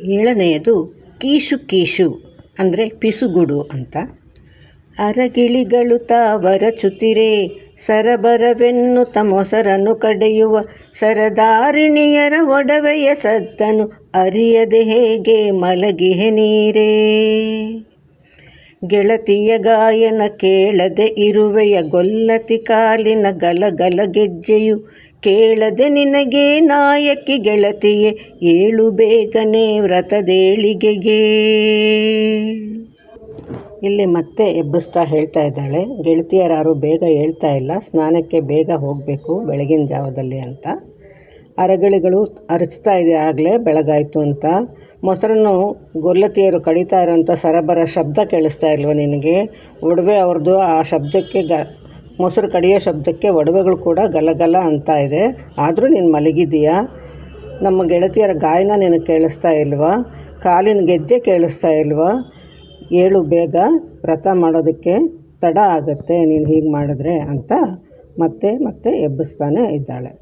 ಏಳನೆಯದು ಕೀಶು ಕೀಶು, ಅಂದರೆ ಪಿಸುಗುಡು ಅಂತ. ಅರಗಿಳಿಗಳು ತಾವರಚುತಿರೆ ಸರಬರವೆನ್ನು ಮೊಸರನ್ನು ಕಡೆಯುವ. ಸರದಾರಿಣಿಯರ ಒಡವೆಯ ಸದ್ದನು ಅರಿಯದೆ ಹೇಗೆ ಮಲಗಿಹೆ ನೀರೇ. ಗೆಳತಿಯ ಗಾಯನ ಕೇಳದೆ ಇರುವೆಯ ಗೊಲ್ಲತಿ ಕಾಲಿನ ಗಲಗಲ ಗೆಜ್ಜೆಯು ಕೇಳದೆ ನಿನಗೆ ನಾಯಕಿ ಗೆಳತಿಯೇ, ಏಳು ಬೇಗನೆ ವ್ರತದೇಳಿಗೆಗೆ ಇಲ್ಲಿ ಮತ್ತೆ ಎಬ್ಬಿಸ್ತಾ ಹೇಳ್ತಾ ಇದ್ದಾಳೆ. ಗೆಳತಿಯರಾರು ಬೇಗ ಹೇಳ್ತಾ ಇಲ್ಲ. ಸ್ನಾನಕ್ಕೆ ಬೇಗ ಹೋಗಬೇಕು ಬೆಳಗಿನ ಜಾವದಲ್ಲಿ ಅಂತ. ಅರಗಳಿಗಳು ಅರಚ್ತಾ ಇದೆ ಆಗಲೇ, ಬೆಳಗಾಯಿತು ಅಂತ. ಮೊಸರನ್ನು ಗೊಲ್ಲತಿಯರು ಕಡಿತಾ ಇರೋಂಥ ಸರಬರ ಶಬ್ದ ಕೇಳಿಸ್ತಾ ಇಲ್ವ ನಿನಗೆ? ಒಡವೆ ಅವ್ರದ್ದು ಆ ಶಬ್ದಕ್ಕೆ ಗ ಮೊಸರು ಕಡಿಯೋ ಶಬ್ದಕ್ಕೆ ಒಡವೆಗಳು ಕೂಡ ಗಲಗಲ ಅಂತ ಇದೆ. ಆದರೂ ನೀನು ಮಲಗಿದೀಯಾ ನಮ್ಮ ಗೆಳತಿಯರ ಗಾಯನ ನಿನಗೆ ಕೇಳಿಸ್ತಾ ಇಲ್ವಾ? ಕಾಲಿನ ಗೆಜ್ಜೆ ಕೇಳಿಸ್ತಾ ಇಲ್ವಾ? ಏಳು ಬೇಗ ವ್ರತ ಮಾಡೋದಕ್ಕೆ ತಡ ಆಗುತ್ತೆ, ನೀನು ಹೀಗೆ ಮಾಡಿದ್ರೆ ಅಂತ ಮತ್ತೆ ಮತ್ತೆ ಎಬ್ಬಿಸ್ತಾನೆ ಇದ್ದಾಳೆ.